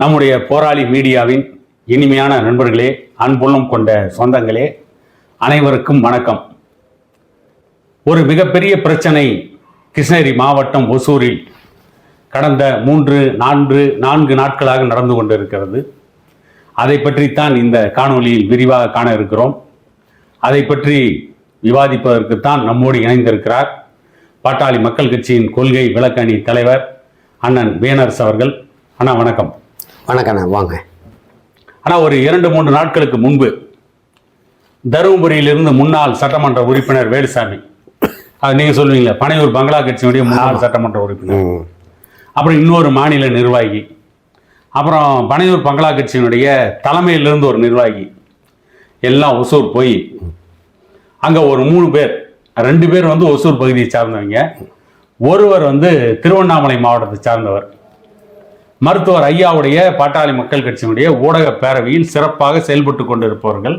நம்முடைய போராளி மீடியாவின் இனிமையான நண்பர்களே அன்புள்ளம் கொண்ட சொந்தங்களே அனைவருக்கும் வணக்கம். ஒரு மிகப்பெரிய பிரச்சனை கிருஷ்ணகிரி மாவட்டம் ஒசூரில் கடந்த மூன்று நான்கு நான்கு நாட்களாக நடந்து கொண்டிருக்கிறது. அதை பற்றித்தான் இந்த காணொளியில் விரிவாக காண இருக்கிறோம். அதை பற்றி விவாதிப்பதற்குத்தான் நம்மோடு இணைந்திருக்கிறார் பாட்டாளி மக்கள் கட்சியின் கொள்கை விளக்கணி தலைவர் அண்ணன் பேனர்ஸ் அவர்கள். அண்ணா வணக்கம். வணக்கண்ணா வாங்க. ஆனால் ஒரு இரண்டு மூன்று நாட்களுக்கு முன்பு தருமபுரியிலிருந்து முன்னாள் சட்டமன்ற உறுப்பினர் வேலுசாமி. அது நீங்க சொல்லுவீங்களே பனையூர் பங்களா கட்சியினுடைய முன்னாள் சட்டமன்ற உறுப்பினர். அப்புறம் இன்னொரு மாநில நிர்வாகி. அப்புறம் பனையூர் பங்களா கட்சியினுடைய தலைமையிலிருந்து ஒரு நிர்வாகி. எல்லாம் ஒசூர் போய் அங்க ஒரு மூணு பேர் ரெண்டு பேர் வந்து ஒசூர் பகுதியை சார்ந்தவங்க. ஒருவர் வந்து திருவண்ணாமலை மாவட்டத்தை சார்ந்தவர். மருத்துவர் ஐயாவுடைய பாட்டாளி மக்கள் கட்சியினுடைய ஊடக பேரவையில் சிறப்பாக செயல்பட்டு கொண்டிருப்பவர்கள்.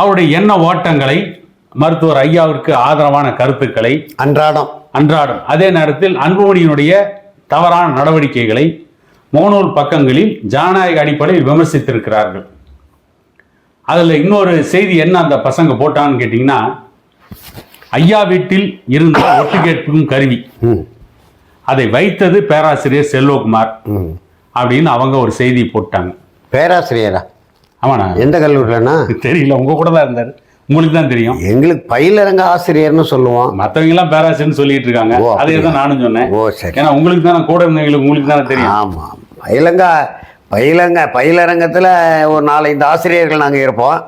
அவருடைய எண்ண ஓட்டங்களை மருத்துவர் ஐயாவிற்கு ஆதரவான கருத்துக்களை அன்றாடம். அன்றாடம். அதே நேரத்தில் அன்புமணியினுடைய தவறான நடவடிக்கைகளை முகநூல் பக்கங்களில் ஜனநாயக அடிப்படையில் விமர்சித்திருக்கிறார்கள். அதில் இன்னொரு செய்தி என்ன அந்த பசங்க போட்டான்னு கேட்டிங்கன்னா ஐயா வீட்டில் இருந்த ஒட்டு கேட்கும் கருவி அதை வைத்தது பேராசிரியர் செல்வகுமார் அப்படின்னு அவங்க ஒரு செய்தி போட்டாங்க. பேராசிரியரா? ஆமாண்ணா. எந்த கல்லூரிலண்ணா? தெரியல உங்க கூட தான் இருந்தார். உங்களுக்கு தான் தெரியும். எங்களுக்கு பயிலரங்க ஆசிரியர்னு சொல்லுவோம். மற்றவங்க எல்லாம் பேராசிரியர்னு சொல்லிட்டு இருக்காங்க. அதே தான் நானும் சொன்னேன். ஓ சரி. ஏன்னா உங்களுக்கு தானே கூட இருந்தவங்களுக்கு உங்களுக்கு தானே தெரியும். ஆமாம் பயிலங்க பயிலங்க பயிலரங்கத்தில் ஒரு நாலஞ்சு ஆசிரியர்கள் நாங்கள் இருப்போம்.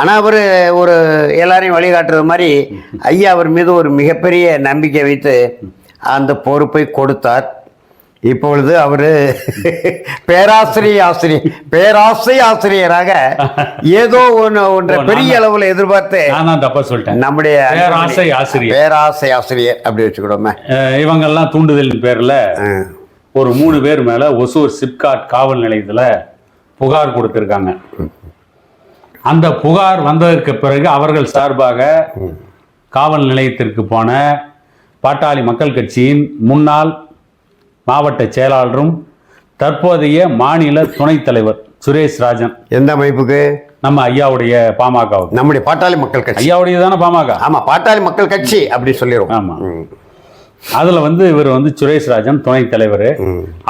ஆனால் அவர் ஒரு எல்லாரையும் வழிகாட்டுறது மாதிரி ஐயா அவர் மீது ஒரு மிகப்பெரிய நம்பிக்கை வைத்து அந்த பொறுப்பை கொடுத்தார். இப்பொழுது அவர் பேராசிரியர் ஆசிரியர் பேராசை ஆசிரியராக ஏதோ ஒன்று ஒன்றை பெரிய அளவில் எதிர்பார்த்து தப்பா சொல்லிட்டேன். நம்முடைய பேராசை ஆசிரியர். பேராசை ஆசிரியர் அப்படி வச்சுக்கிடுவோமே. அஹ் இவங்கெல்லாம் தூண்டுதலின் பேர்ல. ஒரு மூணு பேர் மேல ஒசூர் சிப்காட் காவல் நிலையத்துல புகார் கொடுத்திருக்காங்க. அந்த புகார் வந்ததற்கு பிறகு அவர்கள் சார்பாக காவல் நிலையத்திற்கு போன பாட்டாளி மக்கள் கட்சியின் முன்னாள் மாவட்ட செயலாளரும் தற்போதைய மாநில துணைத் தலைவர் சுரேஷ் ராஜன். எந்த அமைப்புக்கு? நம்ம ஐயாவுடைய பாமகவுக்கு. நம்முடைய பாட்டாளி மக்கள் கட்சி. ஐயாவுடைய தானே பாமக? ஆமா பாட்டாளி மக்கள் கட்சி அப்படி சொல்லிடுவோம் ஆமா. அதுல வந்து இவர் வந்து சுரேஷ் ராஜன் துணைத் தலைவர்.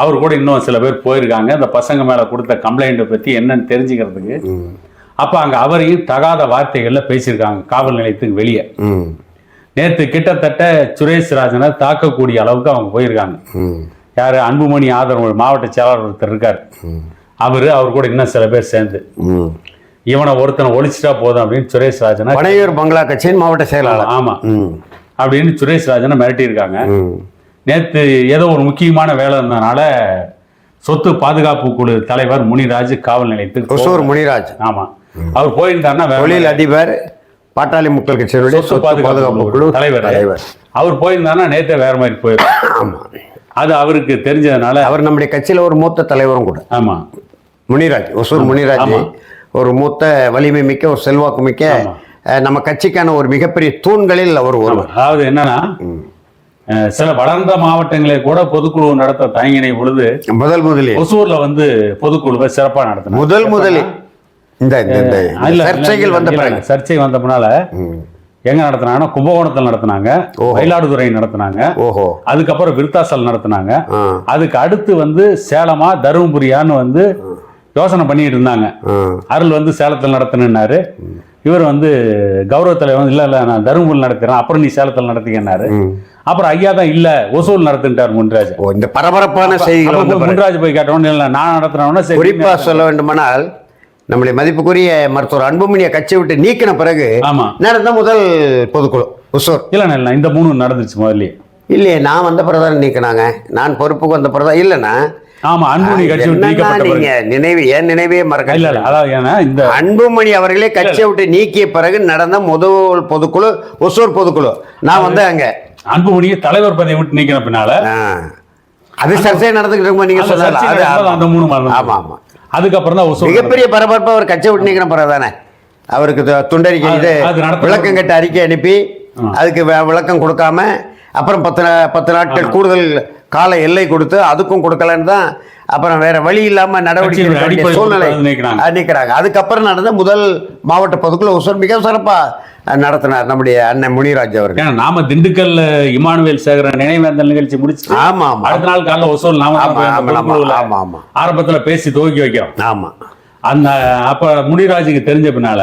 அவர் கூட இன்னும் சில பேர் போயிருக்காங்க. அந்த பசங்க மேல கொடுத்த கம்ப்ளைண்ட்டை பத்தி என்னன்னு தெரிஞ்சுக்கிறதுக்கு. அப்ப அங்க அவரையும் தகாத வார்த்தைகள்ல பேசியிருக்காங்க. காவல் நிலையத்துக்கு வெளியே. நேத்து கிட்டத்தட்ட சுரேஷ் ராஜனை தாக்கக்கூடிய அளவுக்கு அவங்க போயிருக்காங்க. யாரு? அன்புமணி ஆதரவு மாவட்ட செயலாளர் ஒருத்தர் இருக்கார். அவரு அவர் கூட இன்னும் சில பேர் சேர்ந்து. இவனை ஒருத்தனை ஒழிச்சிட்டா போதும் அப்படின்னு சுரேஷ் ராஜனை பனையூர் பங்களா கட்சியின் மாவட்ட செயலாளர். ஆமா ம். அப்படின்னு சுரேஷ் ராஜனை மிரட்டி இருக்காங்க. ம். நேத்து ஏதோ ஒரு முக்கியமான வேலை இருந்ததுனால சொத்து பாதுகாப்பு குழு தலைவர் முனிராஜ் காவல் நிலையத்துக்கு முனிராஜ். ஆமா. அவர் போயிருந்தாருன்னா தொழில் அதிபர் பாட்டாளி மக்கள் கட்சியினுடைய சொத்து பாதுகாப்பு குழு தலைவர். தலைவர். அவர் போயிருந்தாருன்னா நேத்தே வேற மாதிரி போயிடும் ஆமா. அது அவருக்கு தெரிஞ்சதுனால அவர் நம்முடைய கட்சியில ஒரு மூத்த தலைவரும் கூட. ஆமா. முனிராஜ் ஒசூர் முனிராஜ். ஒரு மூத்த வலிமை மிக்க ஒரு செல்வாக்கு மிக்க நம்ம கட்சிக்கான ஒரு மிகப்பெரிய தூண்களில் அவர் ஒருவர் அதாவது என்னன்னா சில வளர்ந்த மாவட்டங்களே கூட பொதுக்குழு நடத்த தயங்கினை பொழுது முதல் முதலில். ஒசூர்ல வந்து பொதுக்குழுவை சிறப்பா நடத்தினாங்க. முதல் முதலில். இந்த சர்ச்சைகள் வந்த சர்ச்சை வந்த பின்னால ம். எங்க நடத்தினாங்கன்னா கும்பகோணத்தில் நடத்தினாங்க. மயிலாடுதுறை நடத்தினாங்க. ஓஹோ. அதுக்கப்புறம் விருத்தாசல் நடத்தினாங்க. அதுக்கு அடுத்து வந்து சேலமா தருமபுரியான்னு வந்து யோசனை பண்ணிட்டு இருந்தாங்க. அருள் வந்து சேலத்தில் நடத்தினாரு இவர் வந்து கௌரவ தலைவர் வந்து இல்ல இல்ல நான் தருமபுரி நடத்துறேன். அப்புறம் நீ சேலத்தில் நடத்திக்கன்னாரு. அப்புறம் ஐயா தான் இல்ல ஒசூல் நடத்திட்டார் முன்ராஜ். இந்த பரபரப்பான செய்திகள் முன்ராஜ் போய் கேட்டவொன்னு இல்ல நான் நடத்துறவன சரி குறிப்பா சொல்ல வேண்டுமானால் நம்முடைய மதிப்புக்குரிய மருத்துவர் அன்புமணியை கட்சி விட்டு நீக்கின பிறகு ஆமா. நடந்த முதல் பொதுக்குழு ஒசூர் இல்ல இல்ல இந்த மூணு நடந்துச்சு முதல்லயே. இல்லையே நான் வந்த பிறகுதான் நீக்கினாங்க. நான் பொறுப்புக்கு வந்த பிறகுதான் இல்லைண்ணா. ஆமா அன்புமணி கட்சி பிறகு. நினைவு என் நினைவே மறக்க இல்ல அதாவது இந்த அன்புமணி அவர்களே கட்சியை விட்டு நீக்கிய பிறகு நடந்த முதல் பொதுக்குழு ஒசூர் பொதுக்குழு. நான் வந்து அங்க. அன்புமணியை தலைவர் பதவி விட்டு நீக்கின பின்னால. அது சர்ச்சை நடந்துகிட்டு இருக்கும்போது நீங்க நடந்தது அந்த மூணு. ஆமா ஆமா. அதுக்கப்புறம் தான் ஒசூர் மிகப்பெரிய பரபரப்பா அவர் கட்சியை விட்டு நீக்கிற பிறகு தானே? அவருக்கு துண்டறிக்கை இது விளக்கம் கட்ட அறிக்கை அனுப்பி அதுக்கு விளக்கம் கொடுக்காம அப்புறம் பத்து பத்து நாட்கள் கூடுதல் கால எல்லை கொடுத்து அதுக்கும் கொடுக்கலன்னு தான் அப்புறம் வேற வழி இல்லாம நடவடிக்கை சூழ்நிலை நீக்கிறாங்க அதுக்கப்புறம் நடந்த முதல் மாவட்ட பொதுக்குழு ஒசூர் மிக சிறப்பா அஹ், நடத்தினார் நம்முடைய அண்ணன் முனிராஜ் அவர்கள். நாம திண்டுக்கல்ல இமானுவேல் சேகரன் நினைவேந்தல் நிகழ்ச்சி முடிச்சு ஆமா ஆமா. அடுத்த நாள் காலைல தான் ஆமா, ஆமா. ஆரம்பத்துல பேசி துவக்கி வைக்கிறோம். ஆமா. அந்த அப்ப முனிராஜுக்கு தெரிஞ்ச பின்னால.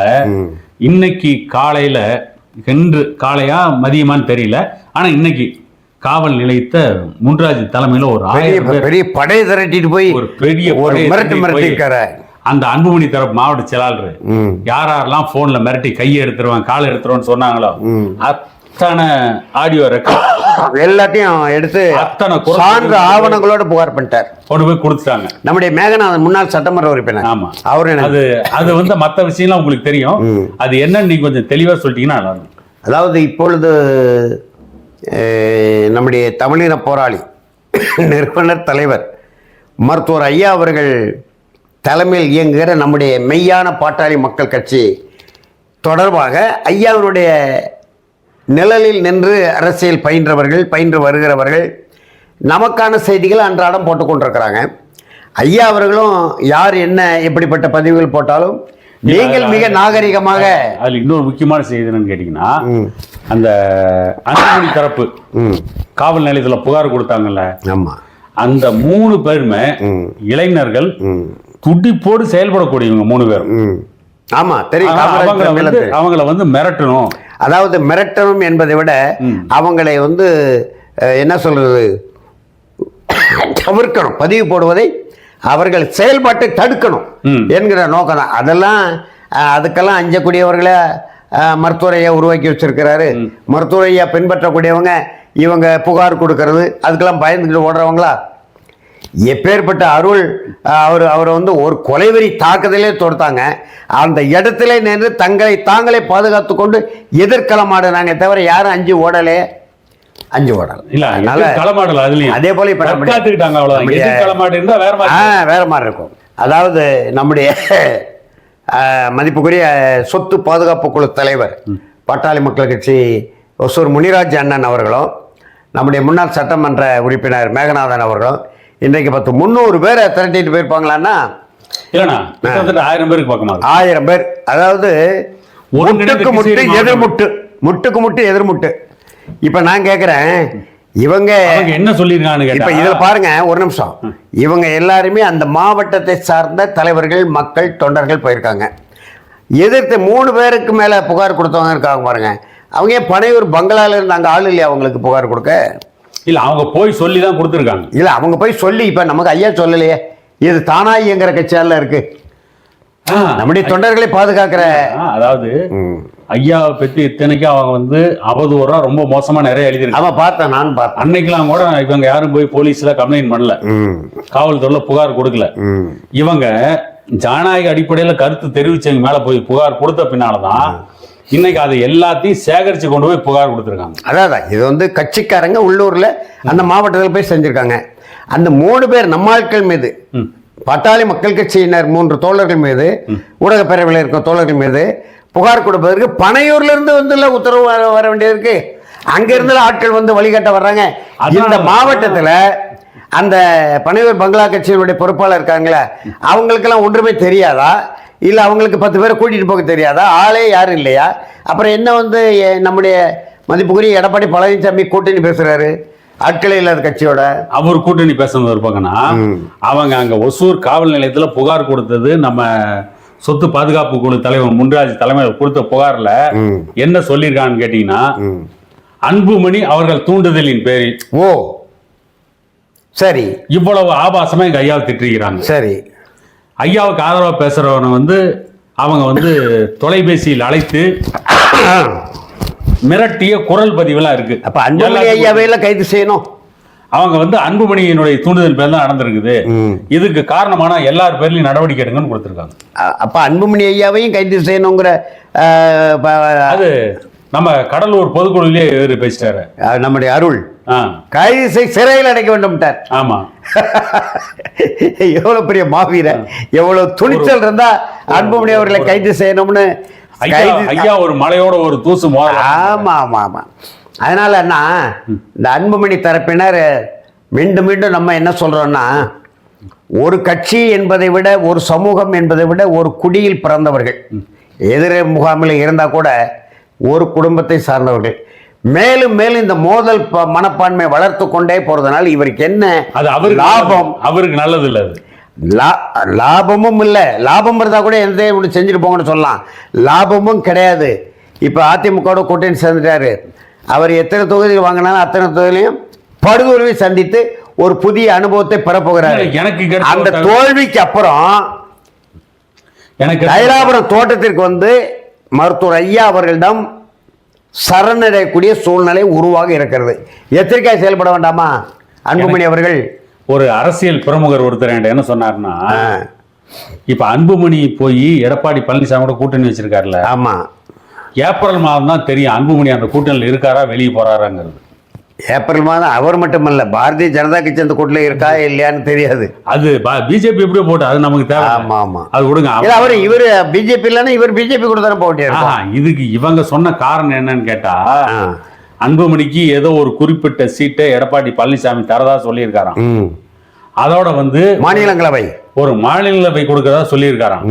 இன்னைக்கு காலையில இன்று காலையா மதியமான்னு தெரியல. ஆனா இன்னைக்கு காவல் நிலையத்த முன்ராஜ் தலைமையில ஒரு பெரிய ஆயிரம் பேர் பெரிய படை திரட்டிட்டு போய் ஒரு பெரிய ஒரு படையை மிரட்டு திரட்டி மிரட்டி போய் இருக்காரு அந்த அன்புமணி தரப்பு மாவட்ட செயலாளர். யார் யாரெல்லாம் போன்ல மிரட்டி கையை எடுத்துருவான் காலை எடுத்துருவான்னு சொன்னாங்களோ. அத்தனை ஆடியோ ரெக்கார்ட் எல்லாத்தையும் எடுத்து அத்தனை சான்று ஆவணங்களோட புகார் பண்ணிட்டார். கொண்டு போய் கொடுத்துட்டாங்க. நம்முடைய மேகநாதன் முன்னாள் சட்டமன்ற உறுப்பினர். ஆமா. அவர் அது அது வந்து மத்த விஷயம்லாம் உங்களுக்கு தெரியும். அது என்னன்னு நீங்க கொஞ்சம் தெளிவா சொல்லிட்டீங்கன்னா நல்லா இருக்கும். அதாவது இப்பொழுது நம்முடைய தமிழின போராளி நிறுவனர் தலைவர் மருத்துவர் ஐயா அவர்கள் தலைமையில் இயங்குகிற நம்முடைய மெய்யான பாட்டாளி மக்கள் கட்சி தொடர்பாக ஐயாவினுடைய நிழலில் நின்று அரசியல் பயின்றவர்கள் பயின்று வருகிறவர்கள் நமக்கான செய்திகளை அன்றாடம் போட்டுக்கொண்டிருக்கிறாங்க. ஐயா அவர்களும் யார் என்ன எப்படிப்பட்ட பதிவுகள் போட்டாலும் நீங்கள் மிக நாகரிகமாக அதுல இன்னொரு முக்கியமான செய்தி என்னன்னு கேட்டீங்கன்னா அந்த அன்புமணி தரப்பு காவல் நிலையத்துல புகார் கொடுத்தாங்கல்ல. ஆமா. அந்த மூணு பேருமே இளைஞர்கள் துடிப்போடு செயல்படக்கூடியவங்க மூணு பேரும். ஆமா தெரியும். அவங்கள வந்து மிரட்டணும். அதாவது மிரட்டணும் என்பதை விட. அவங்களை வந்து என்ன சொல்றது? தவிர்க்கணும். பதிவு போடுவதை அவர்கள் செயல்பாட்டை தடுக்கணும். என்கிற நோக்கம் தான் அதெல்லாம் அதுக்கெல்லாம் அஞ்சக்கூடியவர்களை அஹ், மருத்துவர் ஐயா உருவாக்கி வச்சிருக்கிறாரு. மருத்துவர் ஐயா பின்பற்றக்கூடியவங்க இவங்க புகார் கொடுக்கறது அதுக்கெல்லாம் பயந்துக்கிட்டு ஓடுறவங்களா? எப்பேற்பட்ட அருள் அவர் அவர் வந்து ஒரு கொலைவெறி தாக்குதலே தொடுத்தாங்க. அந்த இடத்துல நின்று தங்களை தாங்களே பாதுகாத்து கொண்டு எதிர்களமாடினாங்க தவிர யாரும் அஞ்சு ஓடலே அஞ்சு ஓடல. இல்ல அதனால களமாடல அதுலயும்? அதே போல இப்ப அவ்வளவுதான். களமாடு இருந்தா வேற மாதிரி வேற மாதிரி இருக்கும். அதாவது நம்முடைய மதிப்புக்குரிய சொத்து பாதுகாப்பு குழு தலைவர் பாட்டாளி மக்கள் கட்சி ஒசூர் முனிராஜ் அண்ணன் அவர்களும் நம்முடைய முன்னாள் சட்டமன்ற உறுப்பினர் மேகநாதன் அவர்களும் இன்றைக்கு பத்து முந்நூறு பேரை திரட்டிட்டு போயிருப்பாங்களான்னா ஆயிரம் பேருக்கு இருக்கு. ஆயிரம் பேர். அதாவது முட்டுக்கு முட்டு. எதிர்முட்டு முட்டுக்கு முட்டு எதிர்முட்டு. இப்ப நான் கேக்குறேன் இவங்க என்ன சொல்லிருக்கான்னு இப்ப இதுல பாருங்க ஒரு நிமிஷம். இவங்க எல்லாருமே அந்த மாவட்டத்தை சார்ந்த தலைவர்கள் மக்கள் தொண்டர்கள் போயிருக்காங்க. எதிர்த்து மூணு பேருக்கு மேல புகார் கொடுத்தவங்க இருக்காங்க பாருங்க. அவங்க ஏன் பனையூர் பங்களால இருந்து அங்க ஆள் இல்லையா அவங்களுக்கு புகார் கொடுக்க? இல்ல அவங்க போய் சொல்லி தான் கொடுத்துருக்காங்க. இல்ல அவங்க போய் சொல்லி இப்ப நமக்கு ஐயா சொல்லலையே. இது தானா இயங்குற கட்சியால இருக்கு. நம்முடைய தொண்டர்களை பாதுகாக்கிற அதாவது. ஐயாவை பத்தி இத்தனைக்கும் அவங்க வந்து அவதூறா ரொம்ப மோசமா நிறைய எழுதியிருக்காங்க அவன் பார்த்தேன் நான் பார்த்தேன். அன்னைக்கெல்லாம் கூட இவங்க யாரும் போய் போலீஸ்ல கம்ப்ளைண்ட் பண்ணல. காவல்துறையில புகார் கொடுக்கல. இவங்க ஜனநாயக அடிப்படையில கருத்து தெரிவிச்சவங்க மேல போய் புகார் கொடுத்த பின்னாலதான் இன்னைக்கு அதை எல்லாத்தையும் சேகரிச்சு கொண்டு போய் புகார் கொடுத்துருக்காங்க. அதான். இது வந்து கட்சிக்காரங்க உள்ளூர்ல அந்த மாவட்டத்தில் போய் செஞ்சிருக்காங்க. அந்த மூணு பேர் நம்மாட்கள் மீது ம். பட்டாளி மக்கள் கட்சியினர் மூன்று தோழர்கள் மீது ஊடக பேரவையில் இருக்கும் தோழர்கள் மீது புகார் கொடுப்பதற்கு பனையூர்ல இருந்து வந்து இல்ல உத்தரவு வர- வர வேண்டியிருக்கு அங்க இருந்து ஆட்கள் வந்து வழிகாட்ட வர்றாங்க. இந்த மாவட்டத்துல அந்த பனையூர் பங்களா கட்சியினுடைய பொறுப்பாளர் இருக்காங்களே அவங்களுக்கெல்லாம் ஒன்றுமே தெரியாதா? இல்ல அவங்களுக்கு பத்து பேரை கூட்டிட்டு போக தெரியாதா? ஆளே யாரும் இல்லையா? அப்புறம் என்ன வந்து நம்முடைய மதிப்புக்குரிய எடப்பாடி பழனிசாமி கூட்டணி பேசுறாரு? ஆட்களே இல்லாத கட்சியோட. அவர் கூட்டணி பேசுனது ஒரு பக்கம்னா அவங்க அங்க ஒசூர் காவல் நிலையத்துல புகார் கொடுத்தது நம்ம சொத்து பாதுகாப்பு குழு தலைவர் முன்ராஜ் தலைமையில் கொடுத்த புகார்ல. என்ன சொல்லியிருக்கான்னு கேட்டீங்கன்னா. அன்புமணி அவர்கள் தூண்டுதலின் பேரில் ஓ. சரி. இவ்வளவு ஆபாசமா எங்க ஐயாவை திட்டிருக்கிறாங்க. சரி. ஐயாவுக்கு ஆதரவா பேசுறவனை வந்து அவங்க வந்து தொலைபேசியில் அழைத்து மிரட்டிய குரல் பதிவெல்லாம் இருக்கு. அப்ப அன்புமணி எல்லாத்துக்கும் ஐயாவை எல்லாம் கைது செய்யணும். அவங்க வந்து அன்புமணியினுடைய தூண்டுதல் பேர் தான் நடந்திருக்குது. இதுக்கு காரணமான எல்லார் பேர்லயும் நடவடிக்கை எடுங்கன்னு கொடுத்திருக்காங்க. அப்ப அன்புமணி ஐயாவையும் கைது செய்யணுங்கிற அது நம்ம கடலூர் பொதுக்குழுவிலே இவரு பேசிட்டாரு. நம்முடைய அருள். கைது செய் சிறையில் அடைக்க வேண்டும்ட்டார். ஆமா. எவ்வளவு பெரிய மாவீரன் எவ்வளவு துணிச்சல் இருந்தா அன்புமணி அவர்களை கைது செய்யணும்னு ஐயா ஒரு மலையோட ஒரு தூசு ஆமா ஆமா ஆமா. அதனால என்ன இந்த அன்புமணி தரப்பினர் மீண்டும் மீண்டும் நம்ம என்ன சொல்றோம்னா ஒரு கட்சி என்பதை விட ஒரு சமூகம் என்பதை விட ஒரு குடியில் பிறந்தவர்கள் எதிர முகாமில் இருந்தால் கூட ஒரு குடும்பத்தை சார்ந்தவர்கள். மேலும் மேலும் இந்த மோதல் மனப்பான்மை வளர்த்து கொண்டே போறதுனால இவருக்கு என்ன அது அவருக்கு லாபம்? அவருக்கு நல்லது இல்ல லா- லாபமும் இல்லை. லாபம் இருந்தால் கூட எந்த ஒன்று செஞ்சுட்டு போங்கன்னு சொல்லலாம். லாபமும் கிடையாது. இப்போ அதிமுகவோட கூட்டணி சேர்ந்துட்டாரு. அவர் எத்தனை தொகுதிகள் வாங்கினாலும் அத்தனை தொகுதியிலையும் படுதோல்வி சந்தித்து ஒரு புதிய அனுபவத்தை பெறப்போகிறாரு. எனக்கு அந்த தோல்விக்கு அப்புறம் எனக்கு தைலாபுரம் தோட்டத்திற்கு வந்து மருத்துவர் ஐயா அவர்களிடம் சரணடையக்கூடிய சூழ்நிலை உருவாக இருக்கிறது. எச்சரிக்கையாக செயல்பட வேண்டாமா? அன்புமணி அவர்கள். ஒரு அரசியல் பிரமுகர் ஒருத்தர் என்கிட்ட என்ன சொன்னாருன்னா ஆ, இப்ப அன்புமணி போய் எடப்பாடி பழனிசாமி கூட கூட்டணி வச்சிருக்காருல்ல. ஆமா. ஏப்ரல் மாதம் தான் தெரியும் அன்புமணி அந்த கூட்டணியில் இருக்காரா வெளியே போறாராங்கிறது. ஏப்ரல் மாதம் அவர் மட்டுமல்ல பாரதிய ஜனதா கட்சி அந்த கூட்டில் இருக்கா இல்லையான்னு தெரியாது. அது பிஜேபி எப்படியோ போட்டு அது நமக்கு தேவை. ஆமா ஆமா. அது விடுங்க அவர் இவர் பிஜேபி இல்லைன்னா இவர் பிஜேபி கூட தானே ஆஹா, இதுக்கு இவங்க சொன்ன காரணம் என்னன்னு கேட்டா. அன்புமணிக்கு ஏதோ ஒரு குறிப்பிட்ட சீட்டை எடப்பாடி பழனிசாமி தரதா சொல்லியிருக்காராம். அதோட வந்து மாநிலங்களவை. ஒரு மாநிலங்களவை கொடுக்கறதா சொல்லியிருக்காராம்.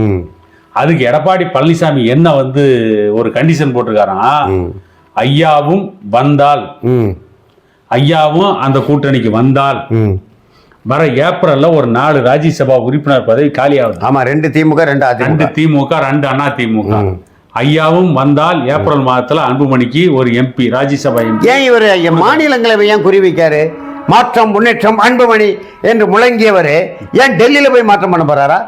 அதுக்கு எடப்பாடி பழனிசாமி என்ன வந்து ஒரு கண்டிஷன் போட்டிருக்காராம் ம். ஐயாவும் வந்தால் ஐயாவும் அந்த கூட்டணிக்கு வந்தால் வர ஏப்ரல்ல ஒரு நாலு ராஜ்யசபா உறுப்பினர் பதவி காலியாகுது. ஆமா ரெண்டு திமுக ரெண்டு ரெண்டு திமுக ரெண்டு அண்ணா திமுக. ஐயாவும் வந்தால் ஏப்ரல் மாதத்துல அன்புமணிக்கு ஒரு எம்பி ராஜ்யசபா எம்பி. ஏன் இவர் மாநிலங்களவை ஏன் குறிவிக்காரு? மாற்றம் முன்னேற்றம் அன்புமணி என்று முழங்கியவர் ஏன் டெல்லியில போய் மாற்றம் பண்ண போறாரா?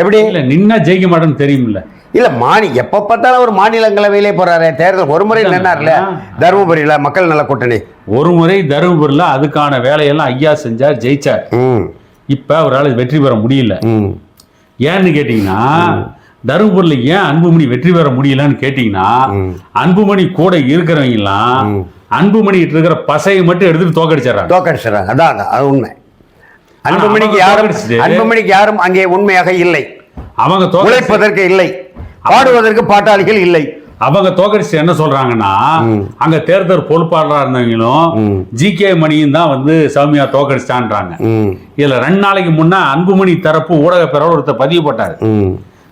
எப்படி? இல்ல நின்னா ஜெயிக்க மாட்டேன்னு தெரியுமில்ல இல்ல மாநி எப்ப பார்த்தாலும் அவர் மாநிலங்களவையிலே போறாரு. தேர்தல் ஒரு முறை நின்னார்ல. தருமபுரியில மக்கள் நல கூட்டணி. ஒரு முறை தருமபுரியில் அதுக்கான வேலையெல்லாம் ஐயா செஞ்சார் ஜெயிச்சார். இப்ப அவரால் வெற்றி பெற முடியல. ம். ஏன்னு கேட்டீங்கன்னா தருமபுரியில் ஏன் அன்புமணி வெற்றி பெற முடியலன்னு கேட்டீங்கன்னா அன்புமணி கூட இருக்கிறவங்க எல்லாம் அன்புமணி இருக்கிற பசையை மட்டும் எடுத்துட்டு தோக்கடிச்சிடறாங்க. தோக்கடிச்சிடறாங்க. அதான், அது உண்மை. அன்புமணிக்கு யாரும் அன்புமணிக்கு யாரும் அங்கே உண்மையாக இல்லை. அவங்க உழைப்பதற்கு இல்லை. பாடுவதற்கு பாட்டாளிகள் இல்லை. அவங்க தோக்கடிச்சு என்ன சொல்றாங்கன்னா அங்க தேர்தல் பொறுப்பாளராக இருந்தவங்களும் ஜி கே மணியும் தான் வந்து சௌமியா தோக்கடிச்சிட்டான்றாங்க ம். இதுல ரெண்டு நாளைக்கு முன்ன அன்புமணி தரப்பு ஊடக பிறகு ஒருத்தர் பதிவு போட்டார்.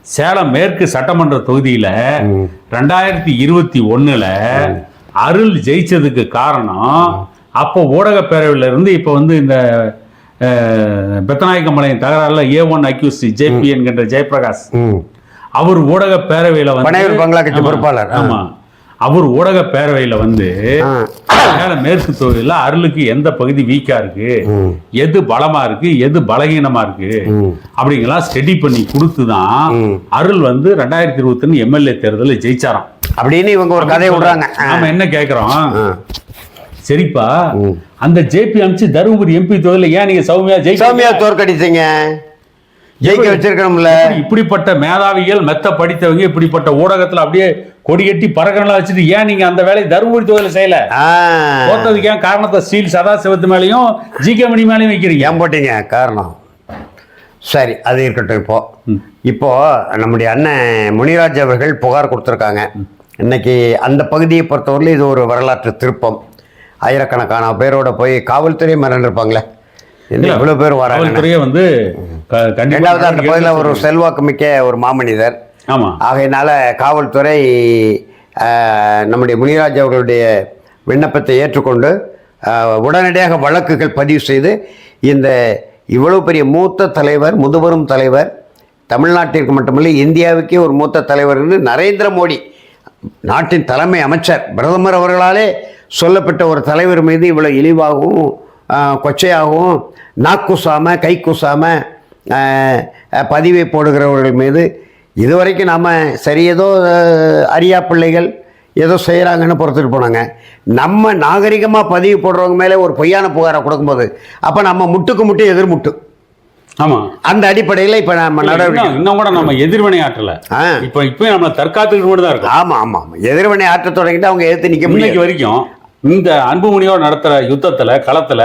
சேலம் மேற்கு சட்டமன்ற தொகுதியில ரெண்டாயிரத்தி இருபத்தி ஒண்ணுல அருள் ஜெயிச்சதுக்கு காரணம் அப்போ ஊடக பேரவையில இருந்து இப்போ வந்து இந்த பெத்தநாயக்கம்பாளையம் தகராறுல ஏ ஒன் அக்யூஸ் ஜேபி என்கின்ற ஜெயபிரகாஷ் அவர் ஊடக பேரவையில வந்து பங்களா கட்சி ஆமா, பொறுப்பாளர். ஆ. ஆமா அவர் ஊடக பேரவையில வந்து மேற்கு தொகுதியில அருளுக்கு எந்த பகுதி வீக்கா இருக்கு. எது பலமா இருக்கு எது பலகீனமா இருக்கு. அப்படிங்கலாம் ஸ்டடி பண்ணி கொடுத்து தான். அருள் வந்து ரெண்டாயிரத்தி இருபத்தி எம்எல்ஏ தேர்தலில் ஜெயிச்சாராம் அப்படின்னு இவங்க ஒரு கதையை விடுறாங்க. நாம என்ன கேக்குறோம் ஆ. சரிப்பா. அந்த ஜேபி அமிச்சு தருமபுரி எம்பி தொகுதியில ஏன் நீங்க சௌமியா ஜெயிக்க சௌமியா தோற்கடிச்சீங்க. ஜெயிக்க வச்சிருக்கணும்ல. இப்படிப்பட்ட மேதாவிகள் மெத்த படித்தவங்க இப்படிப்பட்ட ஊடகத்துல அப்படியே கொடிகட்டி பறக்கணலா வச்சுட்டு ஏன் நீங்க அந்த வேலையை தருமபுரி தொகுதியில செய்யல? ஆ. தோத்ததுக்கு ஏன் காரணத்தை ஸ்டீல் சதாசிவத்து மேலையும் ஜி கே மணி மேலையும் வைக்கிறீங்க? ஏன் போட்டீங்க? காரணம். சரி அது இருக்கட்டும் இப்போ. இப்போ நம்முடைய அண்ணன் முனிராஜ் அவர்கள் புகார் கொடுத்துருக்காங்க. இன்னைக்கு அந்த பகுதியை பொறுத்தவரையிலும் இது ஒரு வரலாற்று திருப்பம். ஆயிரக்கணக்கான பேரோட போய் காவல்துறை மிரண்டிருப்பாங்களே என்ன இவ்வளோ பேர் வராங்க? காவல்துறையே வந்து ரெண்டாவது அந்த பகுதியில் ஒரு செல்வாக்கு மிக்க ஒரு மாமனிதர். ஆமா. ஆகையினால காவல்துறை நம்முடைய முனிராஜ் அவர்களுடைய விண்ணப்பத்தை ஏற்றுக்கொண்டு உடனடியாக வழக்குகள் பதிவு செய்து இந்த இவ்வளவு பெரிய மூத்த தலைவர் முதுபெரும் தலைவர் தமிழ்நாட்டிற்கு மட்டுமல்ல இந்தியாவுக்கே ஒரு மூத்த தலைவர் என்று நரேந்திர மோடி நாட்டின் தலைமை அமைச்சர் பிரதமர் அவர்களாலே சொல்லப்பட்ட ஒரு தலைவர் மீது இவ்வளவு இழிவாகவும் கொச்சையாகவும் நாக்குசாம கைக்குசாம ஆஹ், பதிவை போடுகிறவர்கள் மீது இதுவரைக்கும் நாம் சரி ஏதோ அறியா பிள்ளைகள் ஏதோ செய்கிறாங்கன்னு பொறுத்துட்டு போனாங்க. நம்ம நாகரிகமாக பதிவு போடுறவங்க மேலே ஒரு பொய்யான புகாரை கொடுக்கும்போது அப்போ நம்ம முட்டுக்கு முட்டு எதிர்முட்டு ஆமா. அந்த அடிப்படையில் இப்போ நம்ம நடவடிக்கை. இன்னும் கூட நம்ம எதிர்வினை ஆற்றல. இப்ப இப்பயும் நம்ம தற்காத்துக்கிட்டு மட்டும் தான் இருக்கோம். ஆமாம் ஆமாம் ஆமாம் எதிர்வினை ஆற்ற தொடங்கிட்டு அவங்க எதிர்த்து நிற்க இன்னைக்கு வரைக்கும் இந்த அன்புமணியோட நடத்துற யுத்தத்துல களத்துல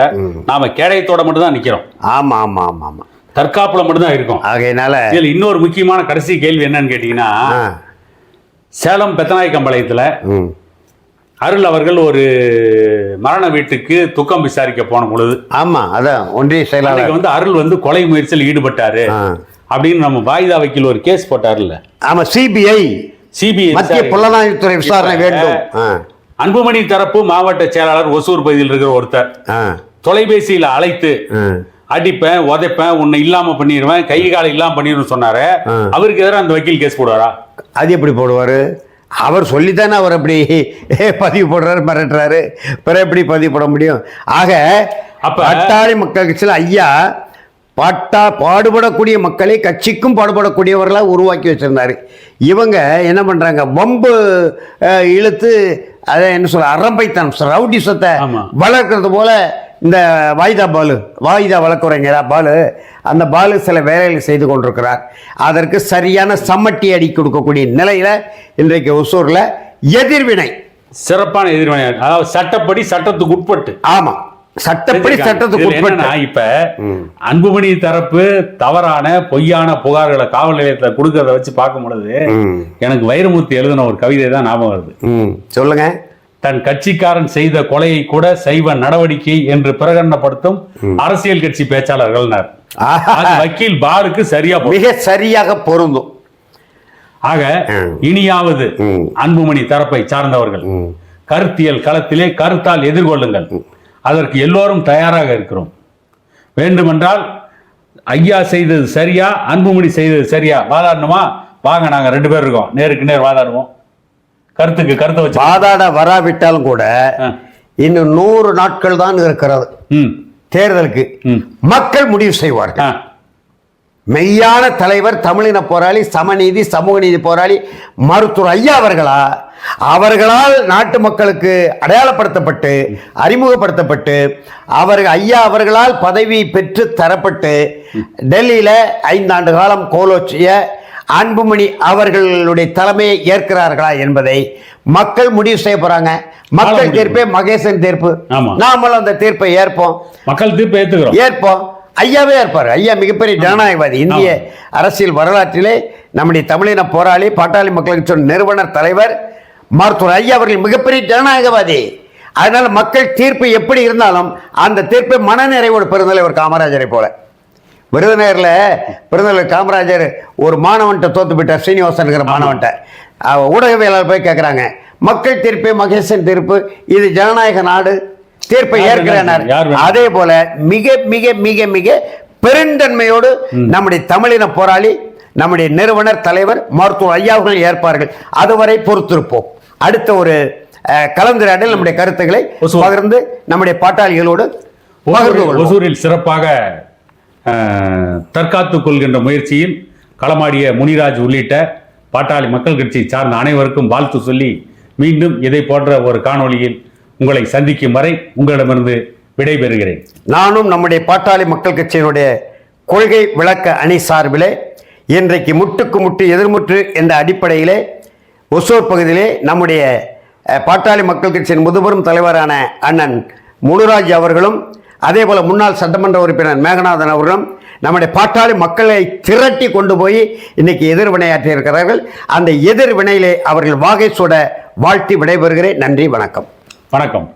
நாம கேடயத்தோட மட்டும் தான் நிக்கிறோம். ஆமாம் ஆமாம் ஆமாம் ஆமாம் தற்காப்புல மட்டும் தான் இருக்கோம். ஆகையினால இதுல இன்னொரு முக்கியமான கடைசி கேள்வி என்னன்னு கேட்டீங்கன்னா சேலம் பெத்தநாயக்கம்பாளையத்துல அருள் அவர்கள் ஒரு மரண வீட்டுக்கு துக்கம் விசாரிக்க போன பொழுது ஆமா அதான் ஒன்றிய செயலாளர். வந்து அருள் வந்து கொலை முயற்சியில் ஈடுபட்டாரு. அப்படின்னு நம்ம வாய்தா வக்கீல் ஒரு கேஸ் போட்டார்ல ஆமா சிபிஐ சிபிஐ மத்திய புலனாய்வுத்துறை விசாரணை வேண்டும். அன்புமணி தரப்பு மாவட்ட செயலாளர் ஒசூர் பகுதியில் இருக்கிற ஒருத்தர். தொலைபேசியில் அழைத்து. அடிப்பேன் உதைப்பேன் உன்னை இல்லாம பண்ணிடுவேன் கை காலை இல்லாம பண்ணிடுவேன் சொன்னாரு. அவருக்கு எதிராக அந்த வக்கீல் கேஸ் போடுவாரா? அது எப்படி போடுவார்? அவர் சொல்லித்தானே அவர் அப்படி பதிவு போடுறாரு மிரட்டுறாரு. பிறகு எப்படி பதிவு போட முடியும்? ஆக அப்ப- பட்டாளி மக்கள் கட்சியில் ஐயா பாட்டா பாடுபடக்கூடிய மக்களை கட்சிக்கும் பாடுபடக்கூடியவர்களாக உருவாக்கி வச்சிருந்தாரு. இவங்க என்ன பண்றாங்க? வம்பு அஹ், இழுத்து அதை என்ன சொல்ல அரம்பைத்தனம் ரவுடிசத்தை. வளர்க்கறது போல இந்த வாய்தா பாலு வாய்தா வழக்குரைஞரா பாலு. அந்த பாலு சில வேலைகள் செய்து கொண்டிருக்கிறார். அதற்கு சரியான சம்மட்டி அடி கொடுக்கக்கூடிய நிலையில இன்றைக்கு ஒசூர்ல எதிர்வினை. சிறப்பான எதிர்வினை. அதாவது சட்டப்படி சட்டத்துக்கு உட்பட்டு. ஆமா. சட்டப்படி சட்டத்துக்கு இப்ப அன்புமணி தரப்பு தவறான பொய்யான புகார்களை காவல் நிலையத்துல கொடுக்கறத வச்சு பார்க்கும் பொழுது எனக்கு வைரமுத்து எழுதின ஒரு கவிதை தான் ஞாபகம் வருது. சொல்லுங்க. தன் கட்சிக்காரன் செய்த கொலையை கூட சைவ நடவடிக்கை என்று பிரகடனப்படுத்தும் அரசியல் கட்சி பேச்சாளர்கள் வக்கீல் பாருக்கு சரியா. மிக சரியாக பொருந்தும். ஆக. இனியாவது. அன்புமணி தரப்பை சார்ந்தவர்கள். கருத்தியல் களத்திலே கருத்தால் எதிர்கொள்ளுங்கள். அதற்கு எல்லோரும் தயாராக இருக்கிறோம். வேண்டுமென்றால் ஐயா செய்தது சரியா அன்புமணி செய்தது சரியா வாதாடணுமா? வாங்க நாங்க ரெண்டு பேர் இருக்கோம். நேருக்கு நேர் வாதாடுவோம். கருத்துக்கு கருத்தை வச்சு வாதாட வராவிட்டாலும் கூட. இன்னும் நூறு நாட்கள் தான் இருக்கிறது. ம். தேர்தலுக்கு ம். மக்கள் முடிவு செய்வார்கள். மெய்யான தலைவர் தமிழின போராளி சமநீதி சமூக நீதி போராளி மருத்துவர் ஐயா அவர்களா அவர்களால் நாட்டு மக்களுக்கு அடையாளப்படுத்தப்பட்டு அறிமுகப்படுத்தப்பட்டு அவர்கள் ஐயா அவர்களால் பதவி பெற்று தரப்பட்டு டெல்லியில ஐந்தாண்டு காலம் கோலோச்சிய அன்புமணி அவர்களுடைய தலைமையை ஏற்கிறார்களா என்பதை மக்கள் முடிவு செய்ய போறாங்க. மக்கள். தீர்ப்பே மகேசன் தீர்ப்பு. நாமளும் அந்த தீர்ப்பை ஏற்போம். மக்கள் தீர்ப்பு ஏத்துக்கிறோம். ஏற்போம். ஐயாவே இருப்பார் ஐயா மிகப்பெரிய ஜனநாயகவாதி. இந்திய அரசியல் வரலாற்றிலே நம்முடைய தமிழின போராளி பாட்டாளி மக்கள் கட்சியின் நிறுவனர் தலைவர் மருத்துவர் ஐயா அவர்கள் மிகப்பெரிய ஜனநாயகவாதி. அதனால மக்கள் தீர்ப்பு எப்படி இருந்தாலும் அந்த தீர்ப்பை மனநிறைவோடு பெருந்தலைவர் காமராஜரை போல. விருதுநகரில் பெருந்தலைவர் காமராஜர் ஒரு மாணவன்கிட்ட தோத்து போயிட்டார் சீனிவாசன்கிற மாணவன்கிட்ட அவ ஊடகவியலாளர் போய் கேட்குறாங்க மக்கள் தீர்ப்பே மகேசன் தீர்ப்பு இது ஜனநாயக நாடு தீர்ப்பை ஏற்கிறனர். அதே போல மிக மிக மிக மிக பெருந்தன்மையோடு நம்முடைய தமிழின போராளி நம்முடைய நிறுவனர் தலைவர் மருத்துவர் ஐயாவுகள் ஏற்பார்கள். அதுவரை பொறுத்திருப்போம். அடுத்த ஒரு கலந்துரையாடல் நம்முடைய கருத்துக்களை. பகிர்ந்து நம்முடைய பாட்டாளிகளோடு ஒசூரில் சிறப்பாக தற்காத்துக் கொள்கின்ற முயற்சியில் களமாடிய முனிராஜ் உள்ளிட்ட பாட்டாளி மக்கள் கட்சி சார்ந்த அனைவருக்கும் வாழ்த்து சொல்லி மீண்டும் இதை போன்ற ஒரு காணொளியில் உங்களை சந்திக்கும் வரை உங்களிடமிருந்து விடைபெறுகிறேன். நானும் நம்முடைய பாட்டாளி மக்கள் கட்சியினுடைய கொள்கை விளக்க அணி சார்பிலே இன்றைக்கு முட்டுக்கு முட்டு எதிர்முற்று என்ற அடிப்படையிலே ஒசூர் பகுதியிலே நம்முடைய பாட்டாளி மக்கள் கட்சியின் முதுபெரும் தலைவரான அண்ணன் முனுராஜ் அவர்களும் அதே போல் முன்னாள் சட்டமன்ற உறுப்பினர் மேகநாதன் அவர்களும் நம்முடைய பாட்டாளி மக்களை திரட்டி கொண்டு போய் இன்னைக்கு எதிர்வினையாற்றி இருக்கிறார்கள். அந்த எதிர்வினையிலே அவர்கள் வாகை சூட வாழ்த்தி விடைபெறுகிறேன். நன்றி வணக்கம். வணக்கம்.